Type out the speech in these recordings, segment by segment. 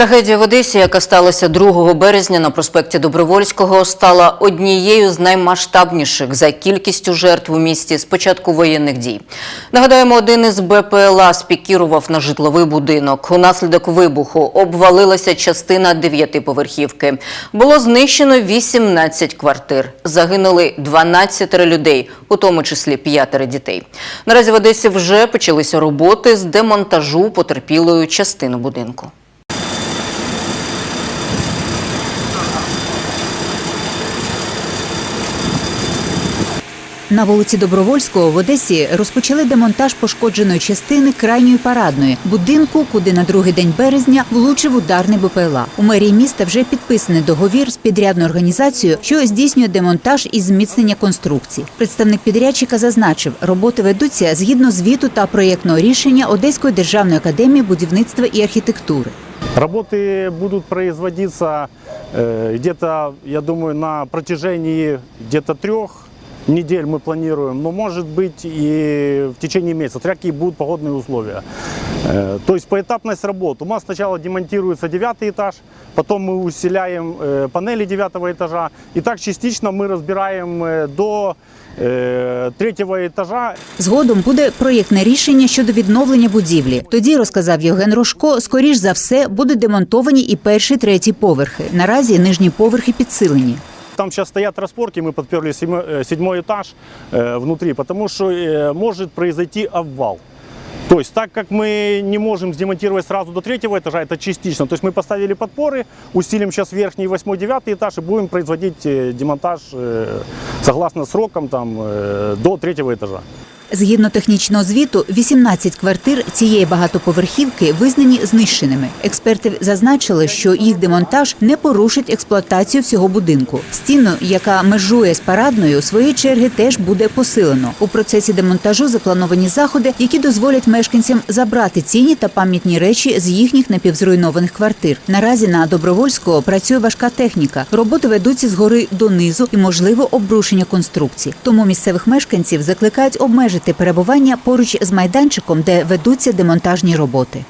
Трагедія в Одесі, яка сталася 2 березня на проспекті Добровольського, стала однією з наймасштабніших за кількістю жертв у місті з початку воєнних дій. Нагадаємо, один із БПЛА спікірував на житловий будинок. Унаслідок вибуху обвалилася частина дев'ятиповерхівки. Було знищено 18 квартир. Загинули 12 людей, у тому числі п'ятеро дітей. Наразі в Одесі вже почалися роботи з демонтажу потерпілої частини будинку. На вулиці Добровольського в Одесі розпочали демонтаж пошкодженої частини крайньої парадної будинку, куди на другий день березня влучив ударний БПЛА. У мерії міста вже підписаний договір з підрядною організацією, що здійснює демонтаж і зміцнення конструкцій. Представник підрядчика зазначив, роботи ведуться згідно звіту та проєктного рішення Одеської державної академії будівництва і архітектури. Работы будут производиться э, где-то, я думаю, на протяжении где-то трех недель мы планируем, но может быть и в течение месяца, смотря какие будут погодные условия. Э, то есть поэтапность работ. У нас сначала демонтируется девятый этаж, потом мы усиляем э, панели девятого этажа, и так частично мы разбираем э, до э, третьего этажа Згодом буде проєктне рішення щодо відновлення будівлі. Тоді розказав Євген Рожко, скоріш за все будуть демонтовані і перші, третій поверхи. Наразі нижні поверхи підсилені. Там сейчас стоят распорки, мы подперли седьмой, э, седьмой этаж э, внутри, потому что э, может произойти обвал. То есть, так как мы не можем демонтировать сразу до третьего этажа, это частично. То есть мы поставили подпоры, усилим сейчас верхний, восьмой, девятый этаж и будем производить э, демонтаж э, согласно срокам там, э, до третьего этажа. Згідно технічного звіту, 18 квартир цієї багатоповерхівки визнані знищеними. Експерти зазначили, що їх демонтаж не порушить експлуатацію всього будинку. Стіну, яка межує з парадною, своєї черги теж буде посилено. У процесі демонтажу заплановані заходи, які дозволять мешканцям забрати цінні та пам'ятні речі з їхніх напівзруйнованих квартир. Наразі на Добровольського працює важка техніка. Роботи ведуться згори донизу і можливо обрушення конструкцій. Тому місцевих мешканців закликають обмежити перебування поруч з майданчиком, де ведуться демонтажні роботи.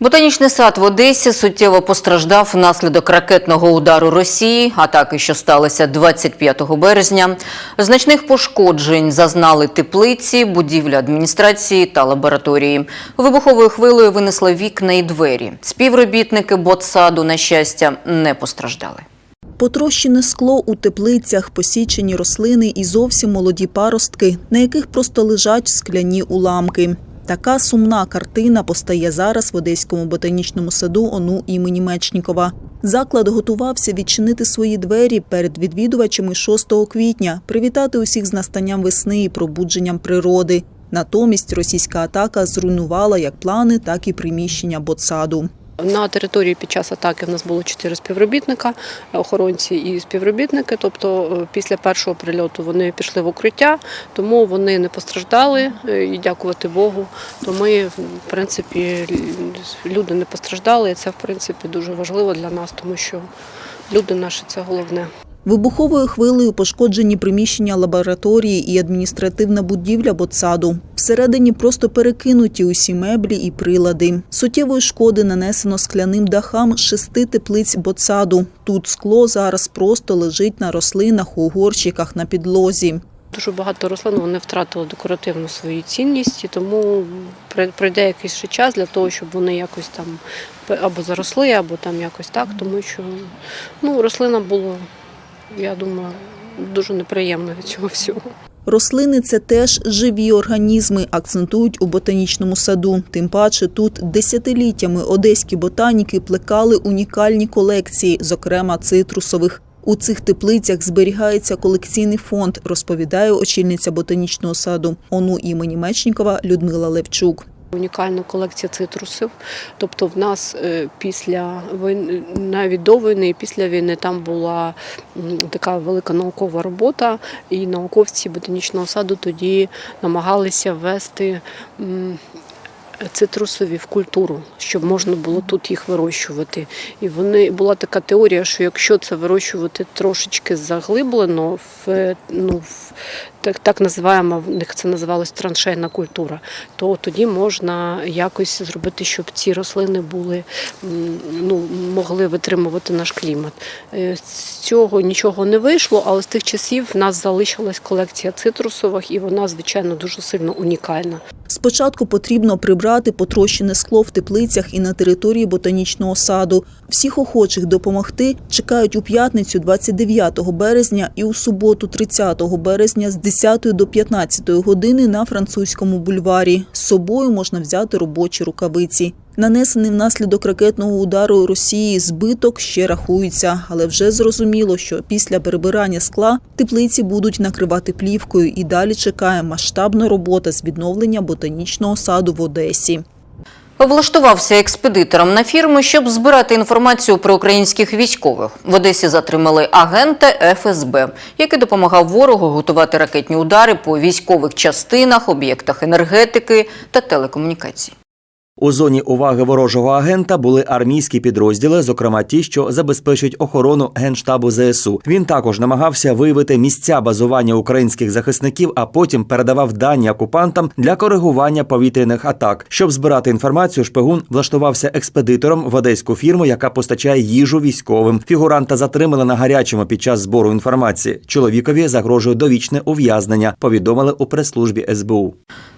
Ботанічний сад в Одесі суттєво постраждав внаслідок ракетного удару Росії, атаки, що сталися 25 березня. Значних пошкоджень зазнали теплиці, будівлі адміністрації та лабораторії. Вибуховою хвилею винесли вікна і двері. Співробітники ботсаду, на щастя, не постраждали. Потрощене скло у теплицях, посічені рослини і зовсім молоді паростки, на яких просто лежать скляні уламки. Така сумна картина постає зараз в Одеському ботанічному саду ОНУ імені Мечнікова. Заклад готувався відчинити свої двері перед відвідувачами 6 квітня, привітати усіх з настанням весни і пробудженням природи. Натомість російська атака зруйнувала як плани, так і приміщення ботсаду. На території під час атаки в нас було чотири співробітника, охоронці і співробітники. Тобто, е, після першого прильоту вони пішли в укриття, тому вони не постраждали. е, І дякувати Богу. То ми, в принципі, люди не постраждали. І це в принципі дуже важливо для нас, тому що люди наші це головне. Вибуховою хвилею пошкоджені приміщення лабораторії і адміністративна будівля ботсаду. Всередині просто перекинуті усі меблі і прилади. Суттєвої шкоди нанесено скляним дахам шести теплиць ботсаду. Тут скло зараз просто лежить на рослинах у горщиках на підлозі. Дуже багато рослин вони втратили декоративну свою цінність, і тому пройде якийсь ще час для того, щоб вони якось там або заросли, або там якось так, тому що ну, рослина було, я думаю, дуже неприємно від цього всього. Рослини це теж живі організми, акцентують у ботанічному саду. Тим паче тут десятиліттями одеські ботаніки плекали унікальні колекції, зокрема цитрусових. У цих теплицях зберігається колекційний фонд, розповідає очільниця ботанічного саду ОНУ імені Мечнікова Людмила Левчук. Унікальна колекція цитрусів. Тобто, в нас е, після війни, навіть до війни і після війни там була така велика наукова робота, і науковці ботанічного саду тоді намагалися ввести цитрусові в культуру, щоб можна було тут їх вирощувати. І вони була така теорія, що якщо це вирощувати трошечки заглиблено в е, ну в так, так називаємо, в них це називалось траншейна культура, то тоді можна якось зробити, щоб ці рослини були ну, могли витримувати наш клімат. Е, З цього нічого не вийшло, але з тих часів в нас залишилась колекція цитрусових, і вона, звичайно, дуже сильно унікальна. Спочатку потрібно прибрати потрощене скло в теплицях і на території ботанічного саду. Всіх охочих допомогти чекають у п'ятницю 29 березня і у суботу 30 березня з 10 до 15 години на французькому бульварі. З собою можна взяти робочі рукавиці. Нанесений внаслідок ракетного удару Росії збиток ще рахується, але вже зрозуміло, що після перебирання скла теплиці будуть накривати плівкою і далі чекає масштабна робота з відновлення ботанічного саду в Одесі. Влаштувався експедитором на фірми, щоб збирати інформацію про українських військових. В Одесі затримали агента ФСБ, який допомагав ворогу готувати ракетні удари по військових частинах, об'єктах енергетики та телекомунікацій. У зоні уваги ворожого агента були армійські підрозділи, зокрема ті, що забезпечують охорону генштабу ЗСУ. Він також намагався виявити місця базування українських захисників, а потім передавав дані окупантам для коригування повітряних атак. Щоб збирати інформацію, шпигун влаштувався експедитором в одеську фірму, яка постачає їжу військовим. Фігуранта затримали на гарячому під час збору інформації. Чоловікові загрожує довічне ув'язнення. Повідомили у прес-службі СБУ.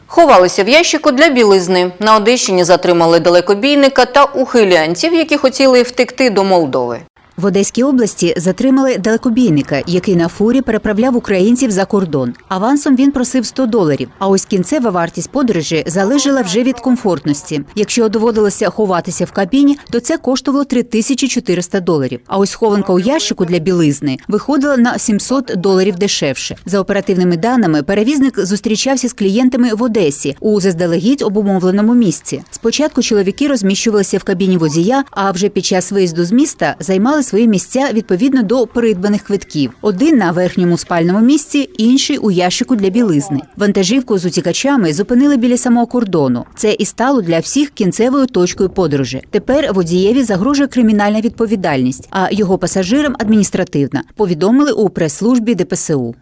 Ховалися в ящику для білизни. На Одещині затримали далекобійника та ухилянців, які хотіли втекти до Молдови. В Одеській області затримали далекобійника, який на фурі переправляв українців за кордон. Авансом він просив 100 доларів. А ось кінцева вартість подорожі залежала вже від комфортності. Якщо доводилося ховатися в кабіні, то це коштувало 3400 доларів. А ось хованка у ящику для білизни виходила на 700 доларів дешевше. За оперативними даними, перевізник зустрічався з клієнтами в Одесі у заздалегідь обумовленому місці. Спочатку чоловіки розміщувалися в кабіні водія, а вже під час виїзду з міста займали свої місця відповідно до придбаних квитків. Один на верхньому спальному місці, інший у ящику для білизни. Вантажівку з утікачами зупинили біля самого кордону. Це і стало для всіх кінцевою точкою подорожі. Тепер водієві загрожує кримінальна відповідальність, а його пасажирам адміністративна. Повідомили у прес-службі ДПСУ.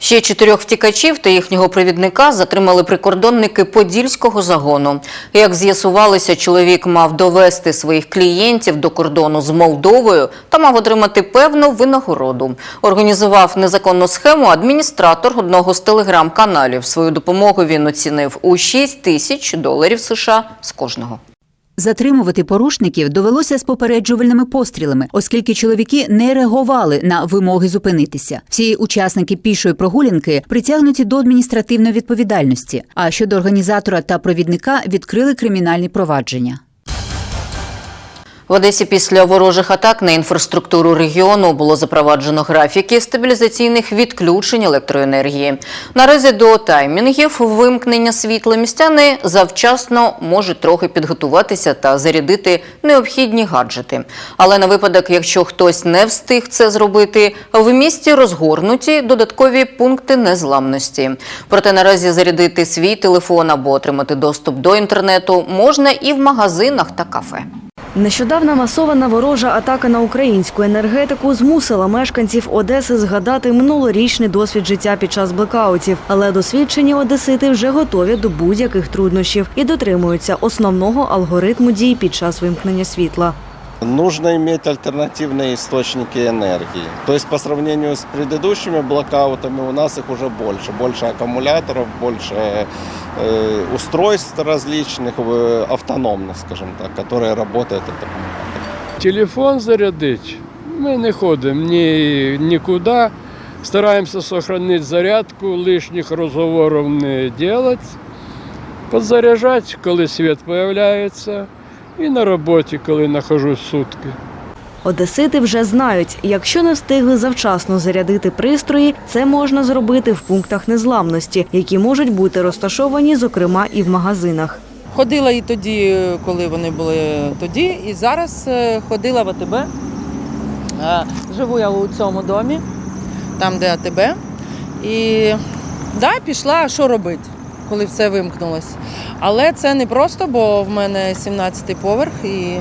Ще чотирьох втікачів та їхнього провідника затримали прикордонники Подільського загону. Як з'ясувалося, чоловік мав довести своїх клієнтів до кордону з Молдовою та мав отримати певну винагороду. Організував незаконну схему адміністратор одного з телеграм-каналів. Свою допомогу він оцінив у 6 тисяч доларів США з кожного. Затримувати порушників довелося з попереджувальними пострілами, оскільки чоловіки не реагували на вимоги зупинитися. Всі учасники пішої прогулянки притягнуті до адміністративної відповідальності. А щодо організатора та провідника відкрили кримінальні провадження. В Одесі після ворожих атак на інфраструктуру регіону було запроваджено графіки стабілізаційних відключень електроенергії. Наразі до таймінгів вимкнення світла містяни завчасно можуть трохи підготуватися та зарядити необхідні гаджети. Але на випадок, якщо хтось не встиг це зробити, в місті розгорнуті додаткові пункти незламності. Проте наразі зарядити свій телефон або отримати доступ до інтернету можна і в магазинах та кафе. Нещодавна масована ворожа атака на українську енергетику змусила мешканців Одеси згадати минулорічний досвід життя під час блекаутів. Але досвідчені одесити вже готові до будь-яких труднощів і дотримуються основного алгоритму дій під час вимкнення світла. Нужно иметь альтернативные источники энергии. То есть по сравнению с предыдущими блокаутами у нас их уже больше. Больше аккумуляторов, больше э, устройств различных, э, автономных, скажем так, которые работают от аккумулятора. Телефон зарядить. Ми не ходимо ні, нікуди. Стараємося сохранити зарядку, лишніх розговорів не робити. Подзаряджати, коли світ з'являється, і на роботі, коли нахожусь сутки. Одесити вже знають, якщо не встигли завчасно зарядити пристрої, це можна зробити в пунктах незламності, які можуть бути розташовані, зокрема, і в магазинах. Ходила і тоді, коли вони були тоді, і зараз е, ходила в АТБ. Е, Живу я у цьому домі, там де АТБ. І да, пішла, що робити? Коли все вимкнулось. Але це не просто, бо в мене 17-й поверх і,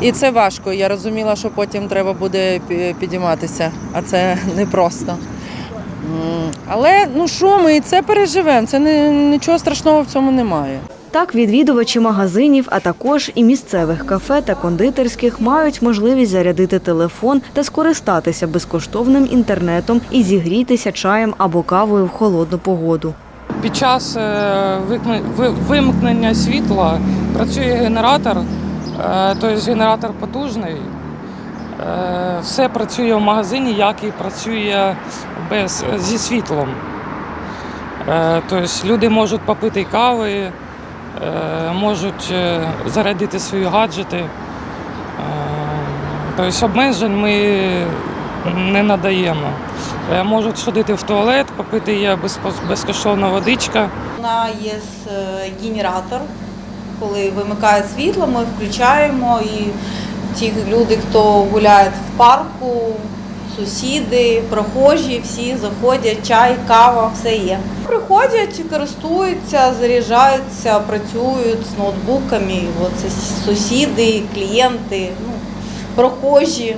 і це важко. Я розуміла, що потім треба буде підійматися, а це непросто. М, Але ну що, ми і це переживемо. Це не, нічого страшного в цьому немає. Так, відвідувачі магазинів, а також і місцевих кафе та кондитерських мають можливість зарядити телефон та скористатися безкоштовним інтернетом і зігрітися чаєм або кавою в холодну погоду. Під час е, вимкнення світла працює генератор, тобто генератор потужний. Е, Все працює в магазині, як і працює без, зі світлом. Тобто люди можуть попити кави, можуть зарядити свої гаджети. Тобто обмежень ми не надаємо. Е, Можуть ходити в туалет, попити є безкоштовна водичка. Вона є е, генератор. Коли вимикає світло, ми включаємо і ті люди, хто гуляє в парку, сусіди, прохожі, всі заходять, чай, кава, все є. Приходять, користуються, заряджаються, працюють з ноутбуками. От це сусіди, клієнти, ну, прохожі.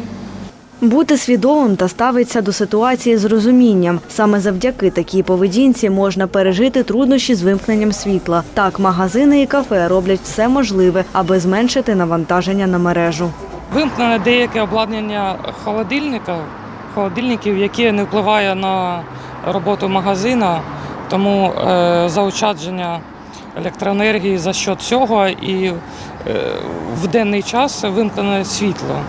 Бути свідомим та ставитися до ситуації з розумінням. Саме завдяки такій поведінці можна пережити труднощі з вимкненням світла. Так, магазини і кафе роблять все можливе, аби зменшити навантаження на мережу. Вимкнене деяке обладнання холодильника, холодильників, яке не впливає на роботу магазина, тому е, заощадження електроенергії за що цього і е, в денний час вимкнене світло.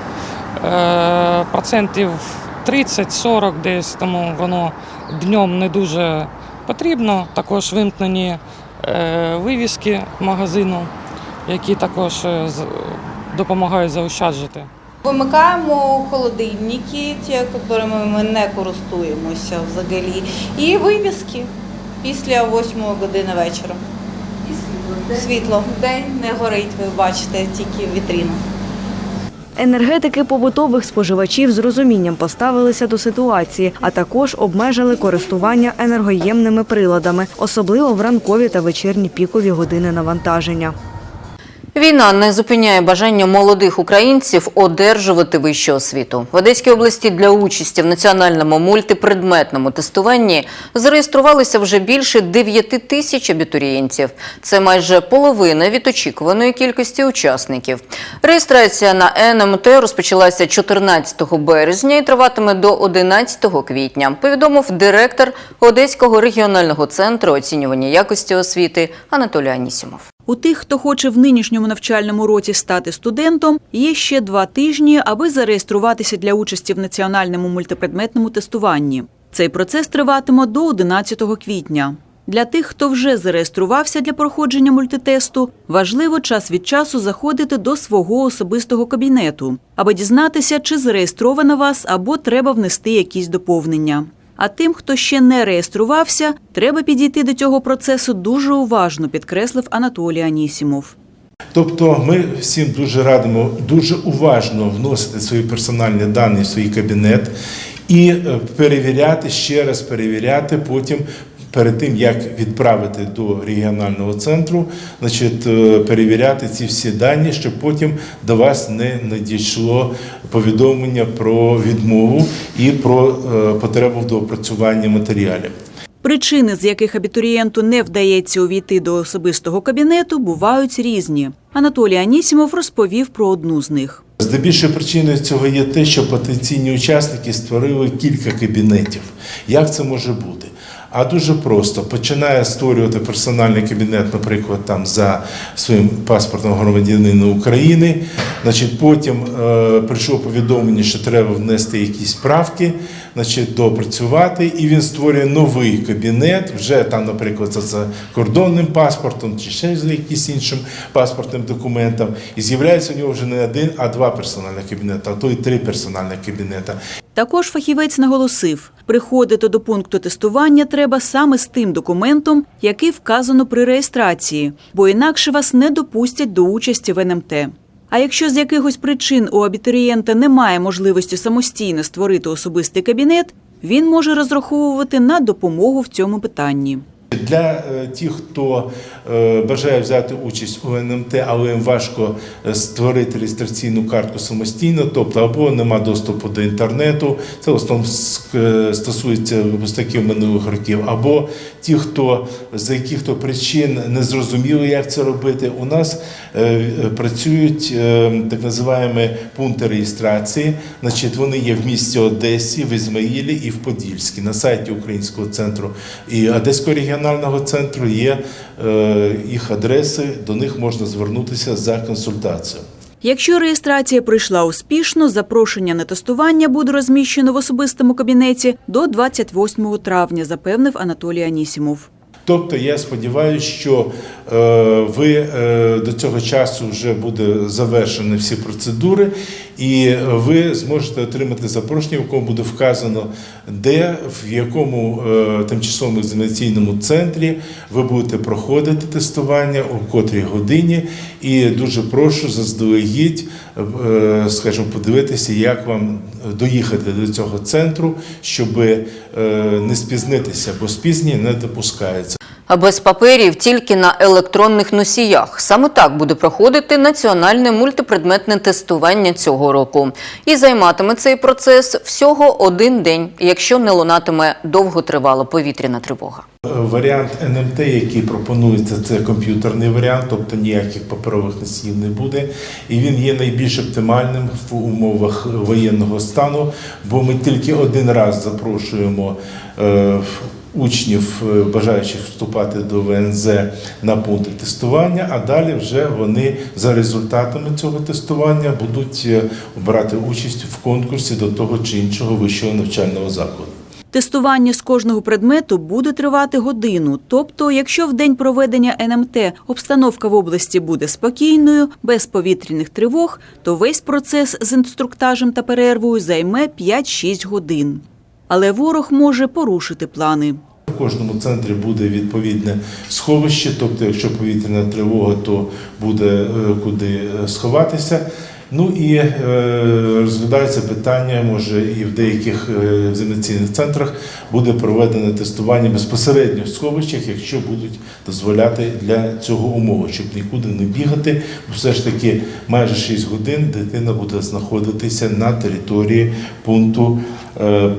Е, процентів 30-40 десь, тому воно днем не дуже потрібно. Також вимкнені е, вивіски магазину, які також е, допомагають заощаджити. Вимикаємо холодильники, ті, якими ми не користуємося взагалі, і вивіски після 8 години вечора. Світло. День не горить, ви бачите, тільки вітріна. Енергетики побутових споживачів з розумінням поставилися до ситуації, а також обмежили користування енергоємними приладами, особливо в ранкові та вечірні пікові години навантаження. Війна не зупиняє бажання молодих українців одержувати вищу освіту. В Одеській області для участі в національному мультипредметному тестуванні зареєструвалися вже більше 9 тисяч абітурієнтів. Це майже половина від очікуваної кількості учасників. Реєстрація на НМТ розпочалася 14 березня і триватиме до 11 квітня, повідомив директор Одеського регіонального центру оцінювання якості освіти Анатолій Анісімов. У тих, хто хоче в нинішньому навчальному році стати студентом, є ще два тижні, аби зареєструватися для участі в національному мультипредметному тестуванні. Цей процес триватиме до 11 квітня. Для тих, хто вже зареєструвався для проходження мультитесту, важливо час від часу заходити до свого особистого кабінету, аби дізнатися, чи зареєстровано вас або треба внести якісь доповнення. А тим, хто ще не реєструвався, треба підійти до цього процесу дуже уважно, підкреслив Анатолій Анісімов. Тобто ми всім дуже радимо дуже уважно вносити свої персональні дані в свій кабінет і е, перевіряти, ще раз перевіряти потім. Перед тим як відправити до регіонального центру, значить, е, перевіряти ці всі дані, щоб потім до вас не надійшло повідомлення про відмову і про е, потребу в доопрацюванні матеріалів. Причини, з яких абітурієнту не вдається увійти до особистого кабінету, бувають різні. Анатолій Анісімов розповів про одну з них. Здебільшою причиною цього є те, що потенційні учасники створили кілька кабінетів. Як це може бути? А дуже просто починає створювати персональний кабінет, наприклад, там за своїм паспортом громадянина України. Значить, потім е, прийшло повідомлення, що треба внести якісь правки, значить, допрацювати, і він створює новий кабінет, вже там, наприклад, за закордонним паспортом чи ще з якимось іншим паспортним документом. І з'являється у нього вже не один, а два персональних кабінети, а то й три персональних кабінети. Також фахівець наголосив, приходити до пункту тестування треба саме з тим документом, який вказано при реєстрації, бо інакше вас не допустять до участі в НМТ. А якщо з якихось причин у абітурієнта немає можливості самостійно створити особистий кабінет, він може розраховувати на допомогу в цьому питанні. Для е, тих, хто е, бажає взяти участь у НМТ, але їм важко е, створити реєстраційну картку самостійно, тобто або нема доступу до інтернету, це в основному стосується випускників минулих років, або ті, хто за яких-то причин не зрозуміли, як це робити. У нас працюють так називаємо пункти реєстрації. Значить, вони є в місті Одесі, в Ізмаїлі і в Подільській. На сайті Українського центру і Одеського регіонального центру є е, їх адреси, до них можна звернутися за консультацією. Якщо реєстрація пройшла успішно, запрошення на тестування буде розміщено в особистому кабінеті до 28 травня, запевнив Анатолій Анісімов. Тобто я сподіваюся, що ви е, до цього часу вже буде завершені всі процедури, і ви зможете отримати запрошення, в якому буде вказано, де, в якому е, тимчасовому екзаменаційному центрі ви будете проходити тестування, у котрій годині. І дуже прошу заздалегідь, е, скажімо, подивитися, як вам доїхати до цього центру, щоб е, не спізнитися, бо спізнення не допускається. Без паперів тільки на електронних носіях. Саме так буде проходити національне мультипредметне тестування цього року. І займатиме цей процес всього один день, якщо не лунатиме довготривала повітряна тривога. Варіант НМТ, який пропонується, це комп'ютерний варіант, тобто ніяких паперових носіїв не буде. І він є найбільш оптимальним в умовах воєнного стану, бо ми тільки один раз запрошуємо е, учнів, е, бажаючих вступати до ВНЗ на пункти тестування, а далі вже вони за результатами цього тестування будуть е, брати участь в конкурсі до того чи іншого вищого навчального закладу. Тестування з кожного предмету буде тривати годину. Тобто, якщо в день проведення НМТ обстановка в області буде спокійною, без повітряних тривог, то весь процес з інструктажем та перервою займе 5-6 годин. Але ворог може порушити плани. У кожному центрі буде відповідне сховище, тобто, якщо повітряна тривога, то буде е, куди е, сховатися. Ну і е, розглядається питання, може, і в деяких е, екзаменаційних центрах буде проведене тестування безпосередньо в сховищах, якщо будуть дозволяти для цього умови, щоб нікуди не бігати. Бо все ж таки майже 6 годин дитина буде знаходитися на території пункту е, е,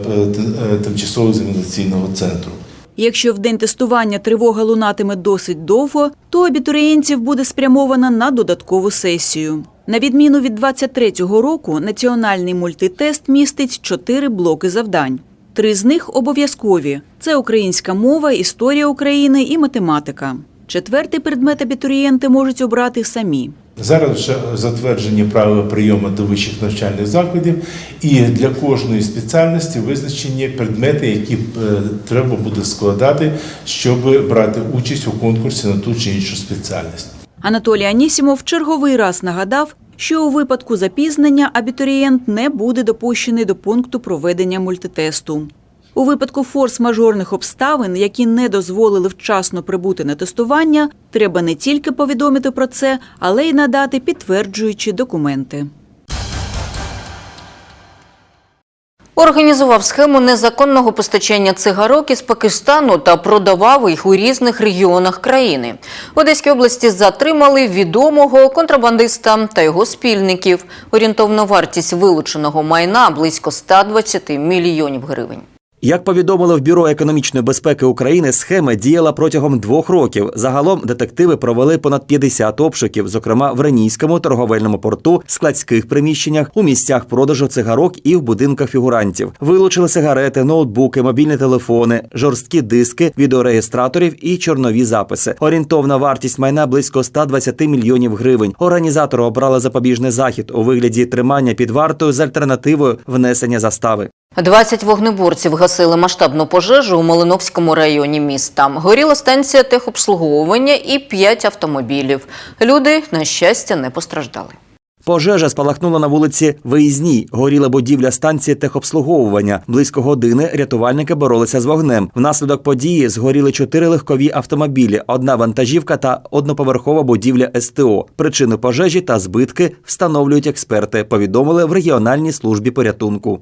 е, тимчасового екзаменаційного центру. Якщо в день тестування тривога лунатиме досить довго, то абітурієнтів буде спрямована на додаткову сесію. На відміну від 23-го року, національний мультитест містить чотири блоки завдань. Три з них обов'язкові: це українська мова, історія України і математика. Четвертий предмет абітурієнти можуть обрати самі. Зараз вже затверджені правила прийому до вищих навчальних закладів, і для кожної спеціальності визначені предмети, які е, треба буде складати, щоб брати участь у конкурсі на ту чи іншу спеціальність. Анатолій Анісімов черговий раз нагадав, що у випадку запізнення абітурієнт не буде допущений до пункту проведення мультитесту. У випадку форс-мажорних обставин, які не дозволили вчасно прибути на тестування, треба не тільки повідомити про це, але й надати підтверджуючі документи. Організував схему незаконного постачання цигарок із Пакистану та продавав їх у різних регіонах країни. В Одеській області затримали відомого контрабандиста та його спільників. Орієнтовна вартість вилученого майна близько 120 мільйонів гривень. Як повідомили в Бюро економічної безпеки України, схема діяла протягом двох років. Загалом детективи провели понад 50 обшуків, зокрема в Ренійському торговельному порту, складських приміщеннях, у місцях продажу цигарок і в будинках фігурантів. Вилучили сигарети, ноутбуки, мобільні телефони, жорсткі диски, відеореєстраторів і чорнові записи. Орієнтовна вартість майна близько 120 мільйонів гривень. Організатори обрали запобіжний захід у вигляді тримання під вартою з альтернативою внесення застави. 20 вогнеборців гасили масштабну пожежу у Малиновському районі міста. Горіла станція техобслуговування і 5 автомобілів. Люди, на щастя, не постраждали. Пожежа спалахнула на вулиці Виїзній. Горіла будівля станції техобслуговування. Близько години рятувальники боролися з вогнем. Внаслідок події згоріли чотири легкові автомобілі, одна вантажівка та одноповерхова будівля СТО. Причини пожежі та збитки встановлюють експерти. Повідомили в регіональній службі порятунку.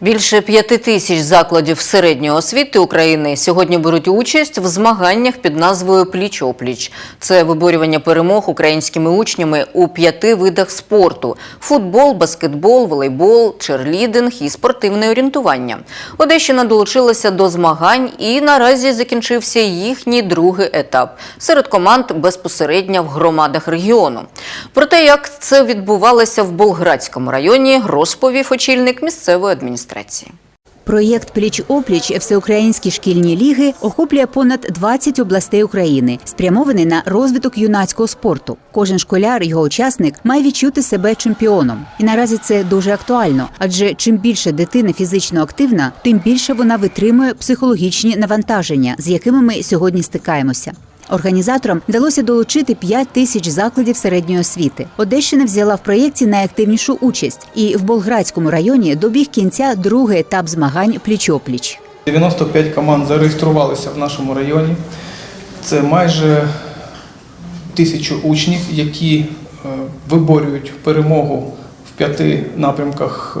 Більше п'яти тисяч закладів середньої освіти України сьогодні беруть участь в змаганнях під назвою Пліч-опліч. Це виборювання перемог українськими учнями у п'яти видах спорту: футбол, баскетбол, волейбол, черлідинг і спортивне орієнтування. Одещина долучилася до змагань і наразі закінчився їхній другий етап серед команд безпосередньо в громадах регіону. Про те, як це відбувалося в Болградському районі, розповів очільник місцевої адміністрації. Проєкт Пліч-опліч Всеукраїнські шкільні ліги охоплює понад 20 областей України, спрямований на розвиток юнацького спорту. Кожен школяр, його учасник, має відчути себе чемпіоном. І наразі це дуже актуально, адже чим більше дитина фізично активна, тим більше вона витримує психологічні навантаження, з якими ми сьогодні стикаємося. Організаторам вдалося долучити 5 тисяч закладів середньої освіти. Одещина взяла в проєкті найактивнішу участь, і в Болградському районі добіг кінця другий етап змагань пліч-опліч. 95 команд зареєструвалися в нашому районі. Це майже тисячу учнів, які е, виборюють перемогу в п'яти напрямках, е,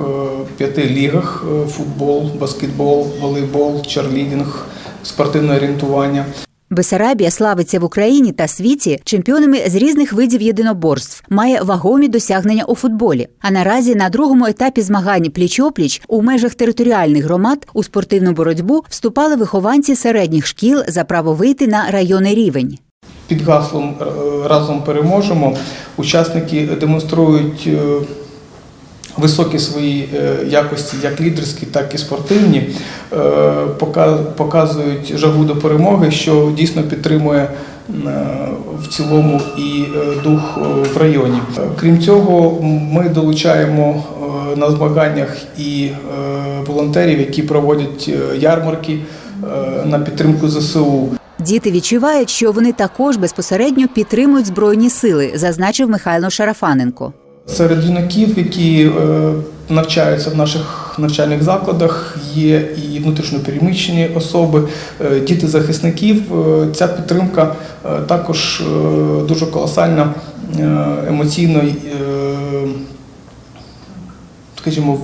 п'яти лігах: е, футбол, баскетбол, волейбол, черлідінг, спортивне орієнтування. Бесарабія славиться в Україні та світі чемпіонами з різних видів єдиноборств, має вагомі досягнення у футболі. А наразі на другому етапі змагань пліч-опліч у межах територіальних громад у спортивну боротьбу вступали вихованці середніх шкіл за право вийти на районний рівень. Під гаслом разом переможемо. Учасники демонструють е, високі свої е, якості, як лідерські, так і спортивні, Е, показують жагу до перемоги, що дійсно підтримує е, в цілому і дух в районі. Крім цього, ми долучаємо на змаганнях і волонтерів, які проводять ярмарки на підтримку ЗСУ. Діти відчувають, що вони також безпосередньо підтримують збройні сили, зазначив Михайло Шарафаненко. Серед юнаків, які е, навчаються в наших навчальних закладах, є і внутрішньопереміщені особи, е, діти захисників. Е, Ця підтримка також дуже колосальна, емоційно, скажімо,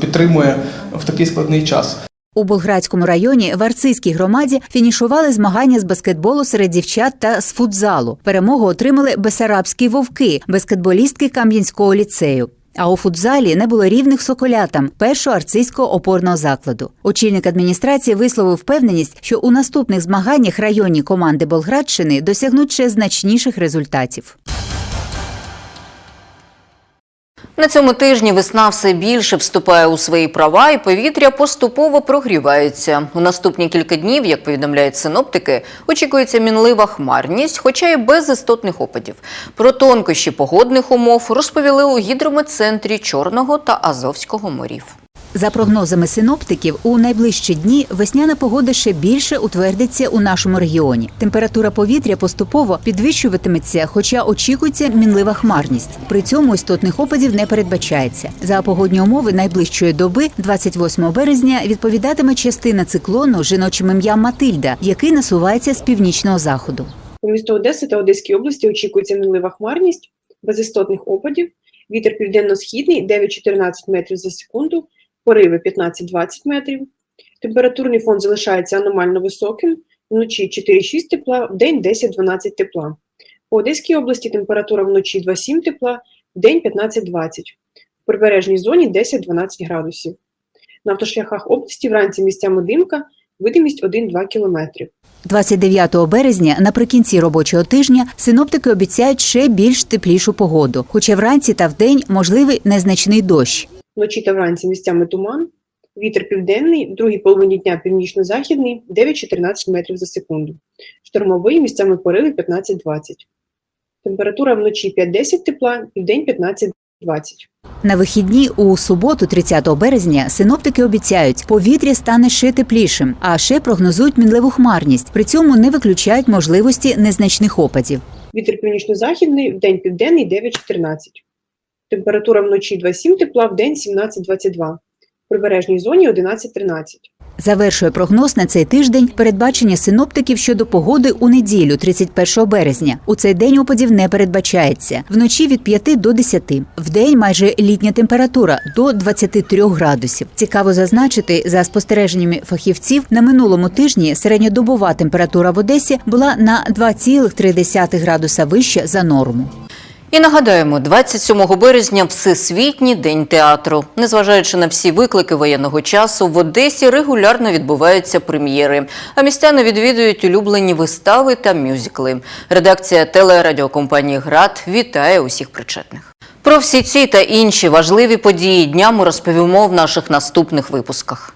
підтримує в такий складний час. У Болградському районі в Арцизькій громаді фінішували змагання з баскетболу серед дівчат та з футзалу. Перемогу отримали бесарабські вовки, баскетболістки Кам'янського ліцею. А у футзалі не було рівних соколятам першого арцизького опорного закладу. Очільник адміністрації висловив впевненість, що у наступних змаганнях районні команди Болградщини досягнуть ще значніших результатів. На цьому тижні весна все більше вступає у свої права, і повітря поступово прогрівається. У наступні кілька днів, як повідомляють синоптики, очікується мінлива хмарність, хоча й без істотних опадів. Про тонкощі погодних умов розповіли у гідрометцентрі Чорного та Азовського морів. За прогнозами синоптиків, у найближчі дні весняна погода ще більше утвердиться у нашому регіоні. Температура повітря поступово підвищуватиметься, хоча очікується мінлива хмарність. При цьому істотних опадів не передбачається. За погодні умови найближчої доби, 28 березня, відповідатиме частина циклону жіночим ім'ям Матильда, який насувається з північного заходу. У місто Одеси та Одеській області очікується мінлива хмарність, без істотних опадів, вітер південно-східний 9-14 метрів за секунду, пориви 15-20 метрів. Температурний фон залишається аномально високим, вночі 4-6 тепла, в день 10-12 тепла. По Одеській області температура вночі 2-7 тепла, в день 15-20. В прибережній зоні 10-12 градусів. На автошляхах області вранці місцями димка, видимість 1-2 кілометри. 29 березня, наприкінці робочого тижня, синоптики обіцяють ще більш теплішу погоду, хоча вранці та вдень можливий незначний дощ. Вночі та вранці місцями туман. Вітер південний, в другій половині дня північно-західний 9-14 метрів за секунду. Штормовий місцями пориви 15-20. Температура вночі 5-10 тепла і вдень 15-20. На вихідні у суботу, 30 березня, синоптики обіцяють, повітря стане ще теплішим, а ще прогнозують мінливу хмарність. При цьому не виключають можливості незначних опадів. Вітер північно-західний, вдень південний 9-14. Температура вночі 2-7 тепла, вдень 17-22. В прибережній зоні 11-13. Завершує прогноз на цей тиждень передбачення синоптиків щодо погоди у неділю, 31 березня. У цей день опадів не передбачається. Вночі від 5 до 10. Вдень майже літня температура до 23 градусів. Цікаво зазначити, за спостереженнями фахівців, на минулому тижні середньодобова температура в Одесі була на 2,3 градуса вище за норму. І нагадаємо, 27 березня Всесвітній день театру. Незважаючи на всі виклики воєнного часу, в Одесі регулярно відбуваються прем'єри, а містяни відвідують улюблені вистави та мюзикли. Редакція телерадіокомпанії ГРАД вітає усіх причетних. Про всі ці та інші важливі події дня ми розповімо в наших наступних випусках.